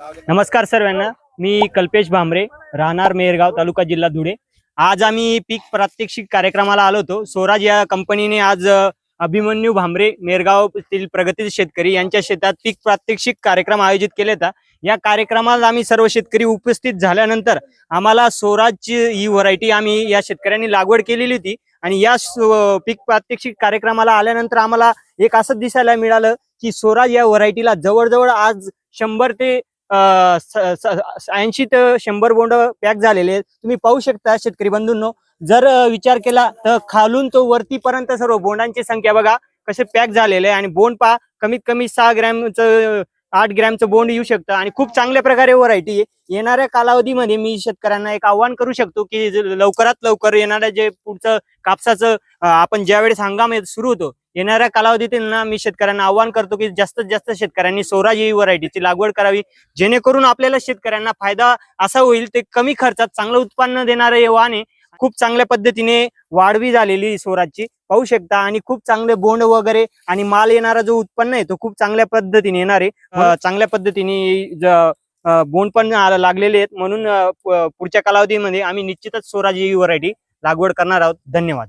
नमस्कार सर्वांना. मी कल्पेश भांबरे राहणार मेहरगाव तालुका जिल्हा धुळे. आज आम्ही पीक प्रात्यक्षिक कार्यक्रमाला आलो होतो. स्वराज या कंपनीने आज अभिमन्यू भांबरे मेरगावतील प्रगतीशील शेतकरी यांच्या शेतात पीक प्रात्यक्षिक कार्यक्रम आयोजित केले होता. या कार्यक्रमाला आम्ही सर्व शेतकरी उपस्थित झाल्यानंतर आम्हाला स्वराजची ही व्हरायटी आम्ही या शेतकऱ्यांनी लागवड केलेली होती. आणि या पीक प्रात्यक्षिक कार्यक्रमाला आल्यानंतर आम्हाला एक असं दिसायला मिळालं की स्वराज या व्हरायटीला जवळजवळ आज शंभर ते ऐंशी ते शंभर बोंड पॅक झालेले आहेत. तुम्ही पाहू शकता शेतकरी बंधूंनो जर विचार केला तर खालून तो वरतीपर्यंत सर्व बोंडांची संख्या बघा कसे पॅक झालेले आहे आणि बोंड पा कमीत कमी सहा ग्रॅमचं आठ ग्रॅमचं बोंड येऊ शकतं आणि खूप चांगल्या प्रकारे व्हरायटी येणाऱ्या कालावधीमध्ये मी शेतकऱ्यांना एक आव्हान करू शकतो की लवकरात लवकर येणाऱ्या जे पुढचं कापसाचं आपण ज्यावेळेस हंगाम सुरू होतो येणाऱ्या कालावधीतील ना मी शेतकऱ्यांना आव्हान करतो की जास्तीत जास्त शेतकऱ्यांनी स्वराज ही व्हरायटीची लागवड करावी जेणेकरून आपल्याला शेतकऱ्यांना फायदा असा होईल ते कमी खर्चात चांगलं उत्पन्न देणारं हे वाहन खूप चांगल्या पद्धतीने वाढवी झालेली स्वराजची पाहू शकता. आणि खूप चांगले बोंड वगैरे आणि माल येणारा जो उत्पन्न आहे तो खूप चांगल्या पद्धतीने येणार आहे चांगल्या पद्धतीने बोंड पण लागलेले आहेत. म्हणून पुढच्या कालावधीमध्ये आम्ही निश्चितच स्वराज ही व्हरायटी लागवड करणार आहोत. धन्यवाद.